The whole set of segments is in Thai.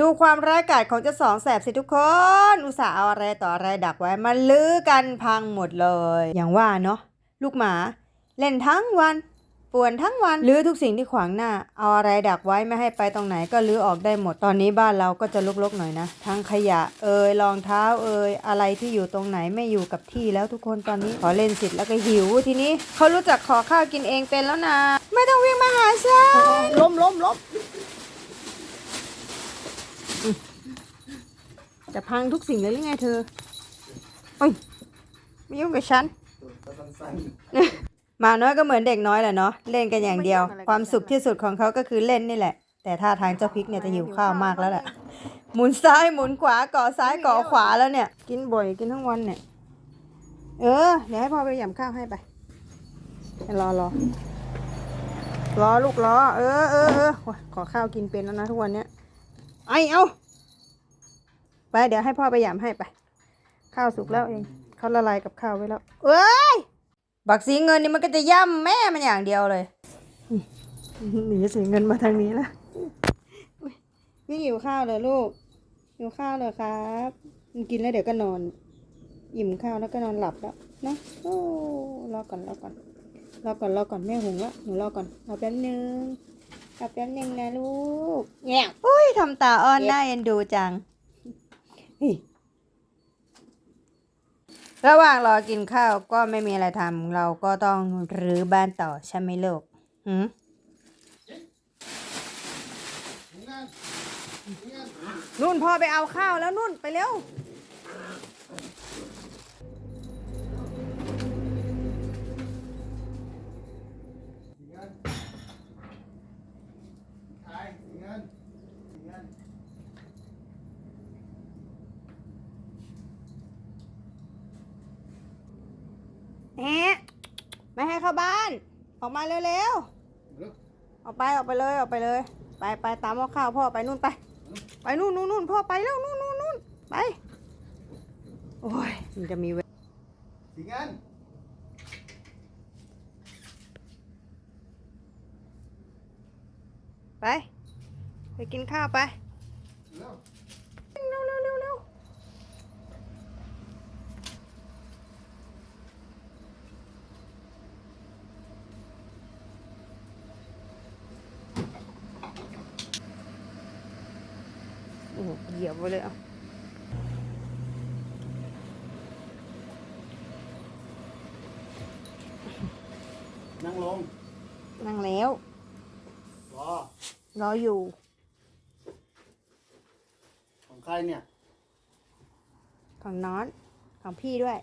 ดูความร้ายกาจของเจ้าสองแสบสิทุกคน อุตส่าห์เอาอะไรต่ออะไรดักไว้มาลื้อกันพังหมดเลย อย่างว่าเนาะลูกหมา เล่นทั้งวันป่วนทั้งวันลื้อทุกสิ่งที่ขวางหน้า เอาอะไรดักไว้ไม่ให้ไปตรงไหนก็ลื้อออกได้หมดตอนนี้บ้านเราก็จะลกๆหน่อยนะ ทั้งขยะเอ่ยรองเท้าเอ่ยอะไรที่อยู่ตรงไหนไม่อยู่กับที่แล้วทุกคนตอนนี้ขอเล่นเสิทธิ์แล้วก็หิวทีนี้เขารู้จักขอข้าวกินเองเป็นแล้วนะ ไม่ต้องวิ่งมาหาฉันล้มล้มล้ม จะพังทุกสิ่งเลยหรือไงเธอเอ้ยไม่ยุ่งกับฉัน หมาน้อยก็เหมือนเด็กน้อยแหละเนาะเล่นกันอย่างเดียว ความสุขที่สุดของเขาก็คือเล่นนี่แหละ แต่ท่าทางเจ้าพริกเนี่ยจะหิวข้าวมากแล้วแหละหมุนซ้ายหมุนขวาก่อซ้ายก่อขวาแล้วเนี่ย กินบ่อยกินทั้งวันเนี่ย เออ เดี๋ยวให้พ่อไปหย่ำข้าวให้ไปรอรอรอลูกรอเออเออเออโอ้ยขอข้าวกินเป็นแล้วนะทุกวันเนี้ย ไอเอาไปเดี๋ยวให้พ่อไปหยามให้ไป ข้าวสุกแล้วเองเขาละลายกับข้าวไว้แล้วเอ้ยบักสีเงินนี่มันก็จะย่ำแม่มันอย่างเดียวเลยหนีสีเงินมาทางนี้แล้วอุ๊ยพี่หิวข้าวเลยลูกหิวข้าวเลยครับมันกินแล้วเดี๋ยวก็นอนอิ่มข้าวแล้วก็นอนหลับแล้วนะโอ้รอก่อนรอก่อนรอก่อนรอก่อนแม่หุงแล้วหนูรอก่อนรอแป๊บนึงรอแป๊บนึงนะลูกแง่อุ้ย ทำตาอ้อนหน้าเอ็นดูจัง ระหว่างรอกินข้าวก็ไม่มีอะไรทำเราก็ต้องรื้อบ้านต่อใช่ไหมลูกหืมนุ่นพ่อไปเอาข้าวแล้วนุ่นไปเร็ว ไม่ให้เข้าบ้าน ออกมาเร็วๆออกไปออกไปเลยออกไปเลย ไปไปตามเอาข้าวพ่อไปนู่นไป ไปนู่นนู่นนู่นพ่อไปแล้วนู่นนู่นนู่นไป โอ้ยมันจะมีเวสีเงินไป ไปกินข้าวไป เร็ว เร็วเร็วเร็วเร็ว โอ้โหเหยียบไปเลยอะนั่งลง นั่งแล้ว รอ รออยู่ ของใครเนี่ย ของน้อน ของพี่ด้วย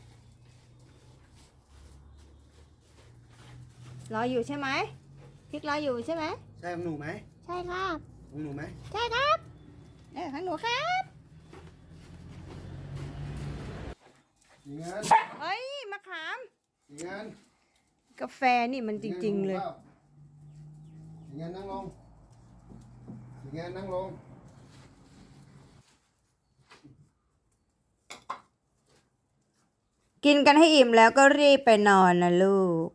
รออยู่ใช่ไหมพริกรออยู่ใช่ไหม ใช่ของหนูไหม ใช่ครับ ของหนูไหม ใช่ครับ เออของหนูครับสีเงินเฮ้ยมะขาม สีเงินกาแฟนี่มันจริง ๆ เลย สีเงินนั่งลง สีเงินนั่งลง กินกันให้อิ่มแล้วก็รีบไปนอนนะลูก